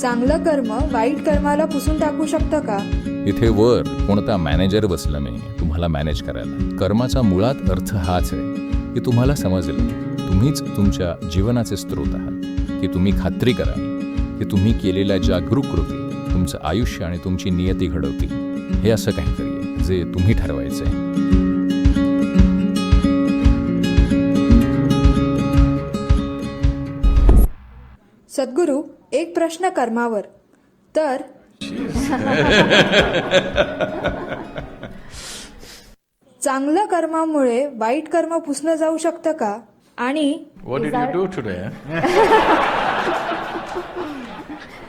चांगलं कर्म वाईट कर्माला पुसून टाकू शकतं का? इथे वर कोणता मॅनेजर बसला नाही तुम्हाला मॅनेज करायला. कर्माचा मुळात अर्थ हाच आहे की तुम्हाला समजलं तुम्हीच तुमच्या जीवनाचे स्रोत आहात की तुम्ही खात्री कराल की तुम्ही केलेल्या जागरूक कृती तुमचं आयुष्य आणि तुमची नियती घडवतील. हे असं काहीतरी आहे जे तुम्ही ठरवायचं आहे. सद्गुरू एक प्रश्न कर्मावर. तर? चांगलं कर्मामुळे वाईट कर्म पुसलं जाऊ शकतं का? आणि? Today?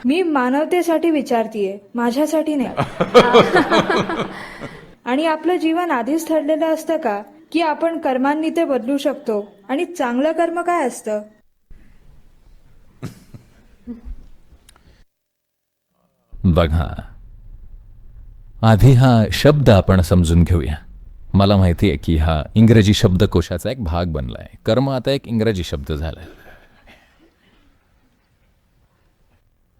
मी मानवतेसाठी विचारतीये माझ्यासाठी नाही. आणि आपलं जीवन आधीच ठरलेलं असतं का? की आपण कर्मांनी ते बदलू शकतो. आणि चांगलं कर्म काय असतं? बघा. आधी हा शब्द आपण समजून घेऊया. मला माहिती आहे की हा इंग्रजी शब्दकोशाचा एक भाग बनलाय. कर्म आता एक इंग्रजी शब्द झाला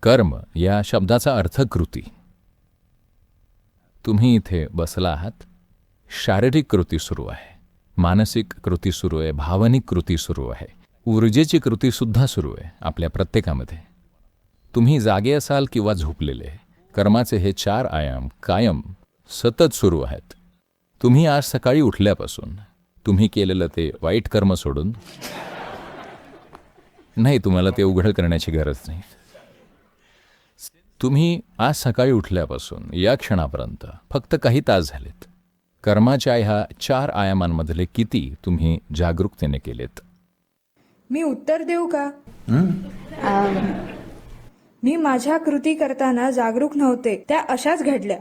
कर्म या शब्दाचा अर्थ कृती. तुम्ही इथे बसला आहात. शारीरिक कृती सुरू आहे. मानसिक कृती सुरू आहे. भावनिक कृती सुरू आहे. ऊर्जेची कृती सुद्धा सुरू आहे आपल्या प्रत्येकामध्ये. तुम्ही जागे असाल किंवा झोपलेले कर्माचे हे चार आयाम कायम सतत सुरू आहेत. तुम्ही आज सकाळी उठल्यापासून तुम्ही केलेलं ते वाईट कर्म सोडून नाही तुम्हाला ते उघड करण्याची गरज नाही. तुम्ही आज सकाळी उठल्यापासून या क्षणापर्यंत फक्त काही तास झालेत. कर्माच्या ह्या चार आयामांमधले किती तुम्ही जागरूकतेने केलेत? मी उत्तर देऊ का? मी माझ्या कृती करताना जागरूक नव्हते. त्या अशाच घडल्या.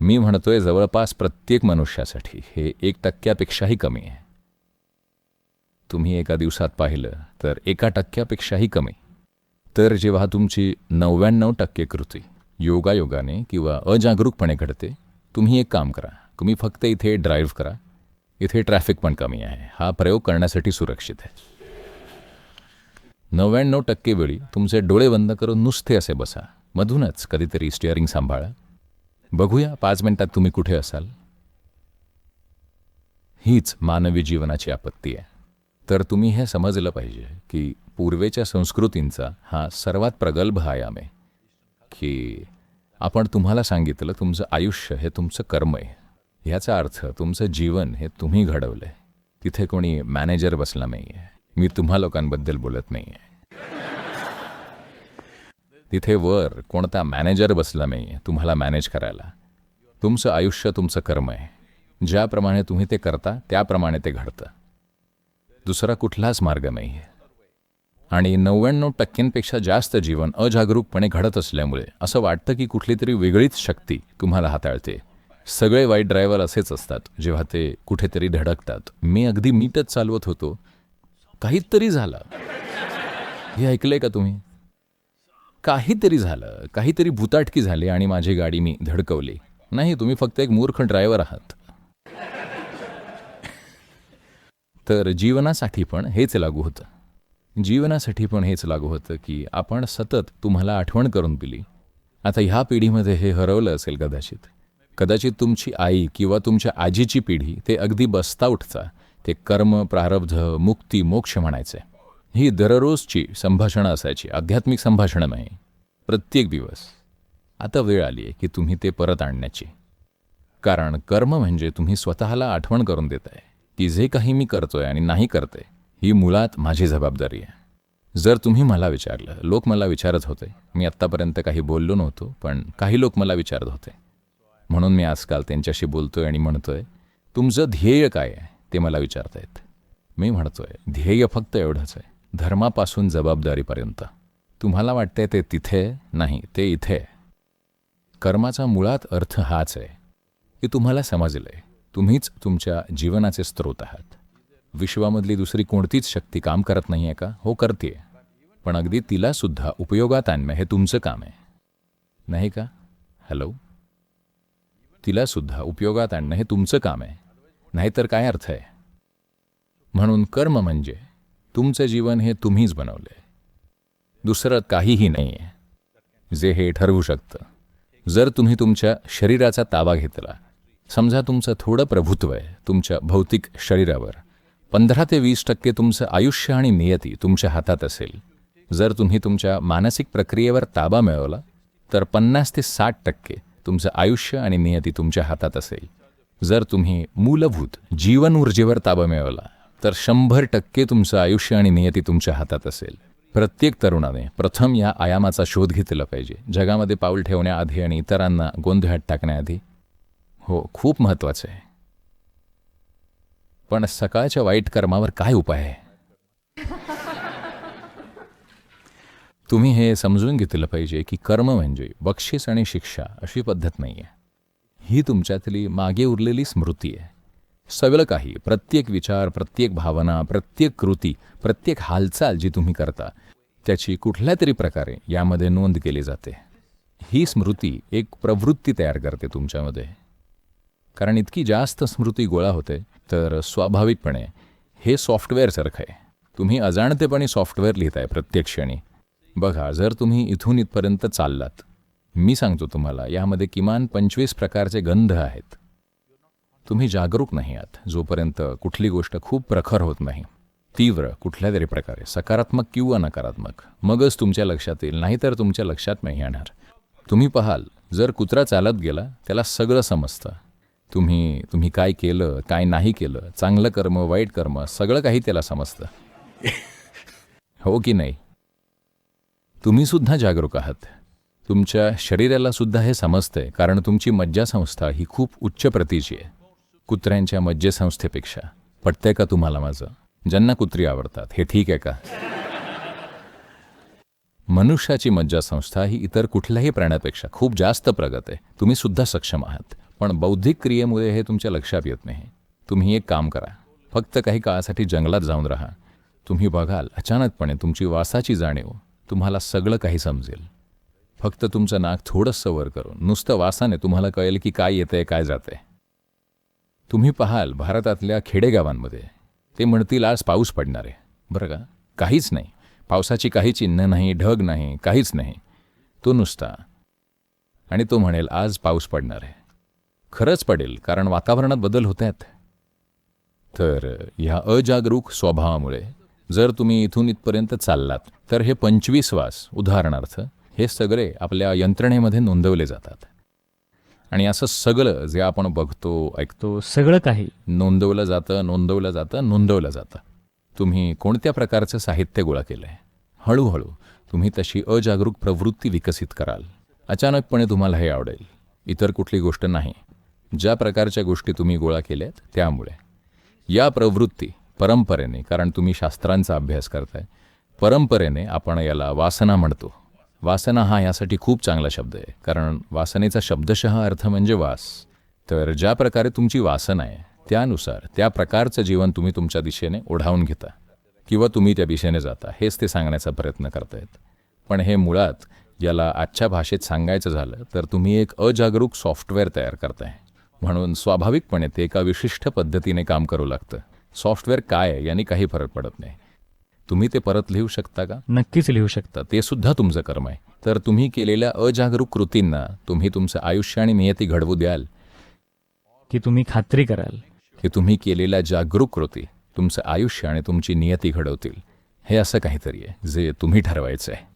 मी म्हणतोय जवळपास प्रत्येक मनुष्यासाठी हे एक टक्क्यापेक्षाही कमी आहे. तुम्ही एका दिवसात पाहिलं तर एका टक्क्यापेक्षाही कमी. तर जेव्हा तुमची नव्याण्णव टक्के कृती योगायोगाने किंवा अजागरूकपणे घडते तुम्ही एक काम करा. तुम्ही फक्त इथे ड्राईव्ह करा. इथे ट्रॅफिक पण कमी आहे. हा प्रयोग करण्यासाठी सुरक्षित आहे. नव्याण्णव टक्के वेळी तुमचे डोळे बंद करून नुसते असे बसा. मधूनच कधीतरी स्टिअरिंग सांभाळा. बघूया पाच मिनिटात तुम्ही कुठे असाल. हीच मानवी जीवनाची आपत्ती आहे. तर तुम्ही हे समजलं पाहिजे की पूर्वेच्या संस्कृतींचा हा सर्वात प्रगल्भ आयाम आहे. की आपण तुम्हाला सांगितलं तुमचं आयुष्य हे तुमचं कर्म आहे. ह्याचा अर्थ तुमचं जीवन हे तुम्ही घडवलं आहे तिथे कोणी मॅनेजर बसला नाही आहे मी तुम्हा लोकांबद्दल बोलत नाही आहे तिथे वर कोणता मॅनेजर बसला नाही तुम्हाला मॅनेज करायला. तुमचं आयुष्य तुमचं कर्म आहे. ज्याप्रमाणे तुम्ही ते करता त्याप्रमाणे ते घडतं. दुसरा कुठलाच मार्ग नाही आहे आणि नव्याण्णव टक्क्यांपेक्षा जास्त जीवन अजागरूकपणे घडत असल्यामुळे असं वाटतं की कुठली तरी वेगळीच शक्ती तुम्हाला हाताळते. सगळे वाईट ड्रायव्हर असेच असतात जेव्हा ते कुठेतरी धडकतात. मी अगदी मीटच चालवत होतो काहीतरी झालं. हे ऐकलंय का तुम्ही? काहीतरी झालं. काहीतरी भुताटकी झाली आणि माझी गाडी मी धडकवली. नाही तुम्ही फक्त एक मूर्ख ड्रायव्हर आहात. तर जीवनासाठी पण हेच लागू होतं. जीवनासाठी पण हेच लागू होतं की आपण सतत तुम्हाला आठवण करून दिली. आता ह्या पिढीमध्ये हे हरवलं असेल कदाचित. कदाचित तुमची आई किंवा तुमच्या आजीची पिढी ते अगदी बसता उठता ते कर्म प्रारब्ध मुक्ती मोक्ष म्हणायचे. ही दररोजची संभाषणं असायची आध्यात्मिक संभाषणं नाही प्रत्येक दिवस. आता वेळ आली आहे की तुम्ही ते परत आणण्याची. कारण कर्म म्हणजे तुम्ही स्वतःला आठवण करून देत आहे की जे काही मी करतोय आणि नाही करते ही मुळात माझी जबाबदारी आहे. जर तुम्ही मला विचारलं लोक मला विचारत होते. मी आत्तापर्यंत काही बोललो नव्हतो पण काही लोक मला विचारत होते. म्हणून मी आजकाल त्यांच्याशी बोलतोय आणि म्हणतोय तुमचं ध्येय काय आहे? ते मला विचारतायत. मी म्हणतोय ध्येय फक्त एवढंच आहे. धर्मापासून जबाबदारीपर्यंत. तुम्हाला वाटतंय ते तिथे नाही ते इथे. कर्माचा मुळात अर्थ हाच आहे की तुम्हाला समजलंय. तुम्हीच तुमच्या जीवनाचे स्रोत आहात. विश्वामधली दुसरी कोणतीच शक्ती काम करत नाही आहे का? हो करते पण अगदी तिला सुद्धा उपयोगात आणणं हे तुमचं काम आहे. नाही का? हॅलो? तिला सुद्धा उपयोगात आणणं हे तुमचं काम आहे. नाहीतर काय अर्थ आहे? म्हणून कर्म म्हणजे तुमचं जीवन हे तुम्हीच बनवलंय. दुसरं काहीही नाही आहे जे हे ठरवू शकतं. जर तुम्ही तुमच्या शरीराचा ताबा घेतला समजा तुमचं थोडं प्रभुत्व आहे तुमच्या भौतिक शरीरावर पंधरा ते वीस टक्के तुमचं आयुष्य आणि नियती तुमच्या हातात असेल. जर तुम्ही तुमच्या मानसिक प्रक्रियेवर ताबा मिळवला तर पन्नास ते साठ टक्के तुमचं आयुष्य आणि नियती तुमच्या हातात असेल. जर तुम्ही मूलभूत जीवन ऊर्जेवर ताबा मिळवला तर शंभर टक्के तुमचं आयुष्य आणि नियती तुमच्या हातात असेल. प्रत्येक तरुणाने प्रथम या आयामाचा शोध घेतला पाहिजे. जगामध्ये पाऊल ठेवण्याआधी आणि इतरांना गोंधळात टाकण्याआधी. हो खूप महत्वाचं आहे. पण सकाळच्या वाईट कर्मावर काय उपाय आहे? तुम्ही हे समजून घेतलं पाहिजे की कर्म म्हणजे बक्षीस आणि शिक्षा अशी पद्धत नाही आहे ही तुमच्यातली मागे उरलेली स्मृती आहे. सगळं काही प्रत्येक विचार प्रत्येक भावना प्रत्येक कृती प्रत्येक हालचाल जी तुम्ही करता त्याची कुठल्या तरी प्रकारे यामध्ये नोंद केली जाते. ही स्मृती एक प्रवृत्ती तयार करते तुमच्यामध्ये. कारण इतकी जास्त स्मृती गोळा होते तर स्वाभाविकपणे हे सॉफ्टवेअरसारखं आहे. तुम्ही अजाणतेपणे सॉफ्टवेअर लिहिताय प्रत्येक क्षणी. बघा जर तुम्ही इथून इथपर्यंत चाललात मी सांगतो तुम्हाला यामध्ये किमान पंचवीस प्रकारचे गंध आहेत. तुम्ही जागरूक नाही आहात. जोपर्यंत कुठली गोष्ट खूप प्रखर होत नाही तीव्र कुठल्या तरी प्रकारे सकारात्मक किंवा नकारात्मक मगच तुमच्या लक्षात येईल नाहीतर तुमच्या लक्षात नाही येणार. तुम्ही पाहाल जर कुत्रा चालत गेला त्याला सगळं समजतं. तुम्ही तुम्ही काय केलं काय नाही केलं चांगलं कर्म वाईट कर्म सगळं काही त्याला समजतं. हो की नाही? तुम्ही सुद्धा जागरूक आहात. तुमच्या शरीराला सुद्धा हे समजतंय कारण तुमची मज्जासंस्था ही खूप उच्च प्रतीची आहे. कुत्र्यांच्या मज्जेसंस्थेपेक्षा. पटतंय का तुम्हाला माझं? ज्यांना कुत्री आवडतात. हे ठीक आहे का? मनुष्याची मज्जासंस्था ही इतर कुठल्याही प्राण्यापेक्षा खूप जास्त प्रगत आहे. तुम्ही सुद्धा सक्षम आहात. पण बौद्धिक क्रियेमुळे हे तुमच्या लक्षात येत नाही. तुम्ही एक काम करा. फक्त काही काळासाठी जंगलात जाऊन राहा. तुम्ही बघाल अचानकपणे तुमची वासाची जाणीव तुम्हाला सगळं काही समजेल. फक्त तुमचं नाक थोडंसं वर करून नुसतं वासाने तुम्हाला कळेल की काय येतंय काय जातंय. तुम्ही पाहाल भारतातल्या खेडेगावांमध्ये ते म्हणतील आज पाऊस पडणार आहे. बरं का? काहीच नाही. पावसाची काही चिन्ह नाही ढग नाही काहीच नाही. तो नुसता. आणि तो म्हणेल आज पाऊस पडणार आहे. खरंच पडेल कारण वातावरणात बदल होत आहेत तर ह्या अजागरूक स्वभावामुळे जर तुम्ही इथून इथपर्यंत चाललात तर हे पंचवीस वास उदाहरणार्थ हे सगळे आपल्या यंत्रणेमध्ये नोंदवले जातात. आणि असं सगळं जे आपण बघतो ऐकतो सगळं काही. नोंदवलं जातं नोंदवलं जातं नोंदवलं जातं. तुम्ही कोणत्या प्रकारचं साहित्य गोळा केलं आहे हळूहळू तुम्ही तशी अजागरूक प्रवृत्ती विकसित कराल. अचानकपणे तुम्हाला हे आवडेल. इतर कुठली गोष्ट नाही. ज्या प्रकारच्या गोष्टी तुम्ही गोळा केल्यात त्यामुळे. या प्रवृत्ती परंपरेने कारण तुम्ही शास्त्रांचा अभ्यास करताय परंपरेने आपण याला वासना म्हणतो. वासना हा यासाठी खूप चांगला शब्द आहे. कारण वासनेचा शब्दशः अर्थ म्हणजे वास. तर ज्या प्रकारे तुमची वासना आहे त्यानुसार त्या प्रकारचं जीवन तुम्ही तुमच्या दिशेने ओढावून घेता. किंवा तुम्ही त्या दिशेने जाता हेच ते सांगण्याचा प्रयत्न करतायत. पण हे मुळात याला आजच्या भाषेत सांगायचं झालं तर तुम्ही एक अजागरूक सॉफ्टवेअर तयार करताय. म्हणून स्वाभाविकपणे ते एका विशिष्ट पद्धतीने काम करू लागतं. सॉफ्टवेअर काय आहे यांनी काही फरक पडत नाही. तुम्ही ते परत लिहू शकता का? नक्कीच लिहू शकता. ते सुद्धा तुमचं कर्म आहे. तर तुम्ही केलेल्या अजागरूक कृतींना तुम्ही तुमचं आयुष्य आणि नियती घडवू द्याल. की तुम्ही खात्री कराल. की तुम्ही केलेल्या जागरूक कृती तुमचं आयुष्य आणि तुमची नियती घडवतील. हे असं काहीतरी आहे जे तुम्ही ठरवायचं आहे.